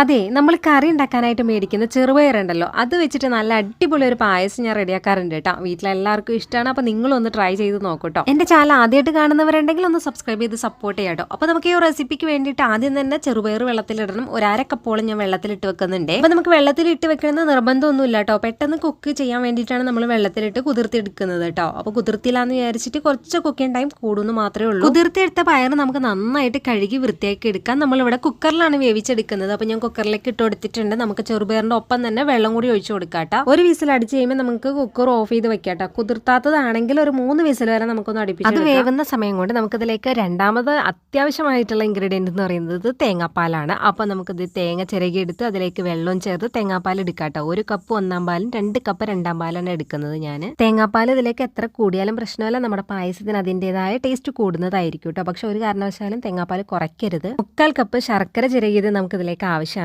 അതെ നമ്മൾ കറി ഉണ്ടാക്കാനായിട്ട് മേടിക്കുന്ന ചെറുപയറുണ്ടല്ലോ. അത് വെച്ചിട്ട് നല്ല അടിപൊളി ഒരു പായസം ഞാൻ റെഡിയാക്കാറുണ്ട് കേട്ടോ. വീട്ടിലെല്ലാവർക്കും ഇഷ്ടമാണ് അപ്പോൾ നിങ്ങളൊന്ന് ട്രൈ ചെയ്ത് നോക്കൂട്ടോ. എന്റെ ചാനൽ ആദ്യമായിട്ട് കാണുന്നവരുണ്ടെങ്കിൽ ഒന്ന് സബ്സ്ക്രൈബ് ചെയ്ത് സപ്പോർട്ട് ചെയ്യാട്ടോ. അപ്പോൾ നമുക്ക് ഈ റെസിപ്പിക്ക് വേണ്ടിയിട്ട് ആദ്യം തന്നെ ചെറുപയർ വെള്ളത്തിലിടണം. കപ്പോളം ഞാൻ വെള്ളത്തിലിട്ട് വെക്കുന്നുണ്ട്. അപ്പോൾ നമുക്ക് വെള്ളത്തിലിട്ട് വെക്കണമെന്ന് നിർബന്ധമൊന്നുമില്ല കേട്ടോ. പെട്ടെന്ന് കുക്ക് ചെയ്യാൻ വേണ്ടിയിട്ടാണ് നമ്മൾ വെള്ളത്തിലിട്ട് കുതിർത്തിയെടുക്കുന്നത് കേട്ടോ. അപ്പോൾ കുതിർത്തില്ലാന്ന് വിചാരിച്ചിട്ട് കുറച്ച് കുക്കിംഗ് ടൈം കൂടുന്നു മാത്രമേ ഉള്ളൂ. കുതിർത്തിയെടുത്ത പയർ നമുക്ക് നന്നായിട്ട് കഴുകി വൃത്തിയാക്കി എടുക്കാം. നമ്മളിവിടെ കുക്കറിലാണ് വേവിച്ചെടുക്കുന്നത്. അപ്പോൾ ഞാൻ കുക്കറിലേക്ക് ഇട്ട് കൊടുത്തിട്ടുണ്ട്. നമുക്ക് ചെറുപയറിന്റെ ഒപ്പം തന്നെ വെള്ളം കൂടി ഒഴിച്ചു കൊടുക്കാട്ടോ ഒരു വിസിൽ അടിച്ച് കഴിയുമ്പോൾ നമുക്ക് കുക്കർ ഓഫ് ചെയ്ത് വെക്കാട്ടോ കുതിർത്താത്തതാണെങ്കിൽ ഒരു മൂന്ന് വിസിൽ വരെ നമുക്കൊന്ന് അടിപ്പിച്ചു അത് വേവുന്ന സമയം കൊണ്ട് നമുക്കിതിലേക്ക് രണ്ടാമത് അത്യാവശ്യമായിട്ടുള്ള ഇൻഗ്രീഡിയന്റ് എന്ന് പറയുന്നത് തേങ്ങാപ്പാലാണ്. അപ്പോൾ നമുക്കിത് തേങ്ങ ചിരകി എടുത്ത് അതിലേക്ക് വെള്ളവും ചേർത്ത് തേങ്ങാപ്പാൽ എടുക്കാട്ടോ ഒരു കപ്പ് ഒന്നാം പാലും രണ്ട് കപ്പ് രണ്ടാം പാലാണ് എടുക്കുന്നത് ഞാൻ തേങ്ങാപ്പാൽ ഇതിലേക്ക് എത്ര കൂടിയാലും പ്രശ്നമല്ല. നമ്മുടെ പായസത്തിന് അതിന്റെതായ ടേസ്റ്റ് കൂടുന്നതായിരിക്കും കേട്ടോ. പക്ഷെ ഒരു കാരണവശാലും തേങ്ങാപ്പാൽ കുറയ്ക്കരുത്. മുക്കാൽ കപ്പ് ശർക്കര ചിരകിയത് നമുക്ക് ഇതിലേക്ക് ആവശ്യമാണ്.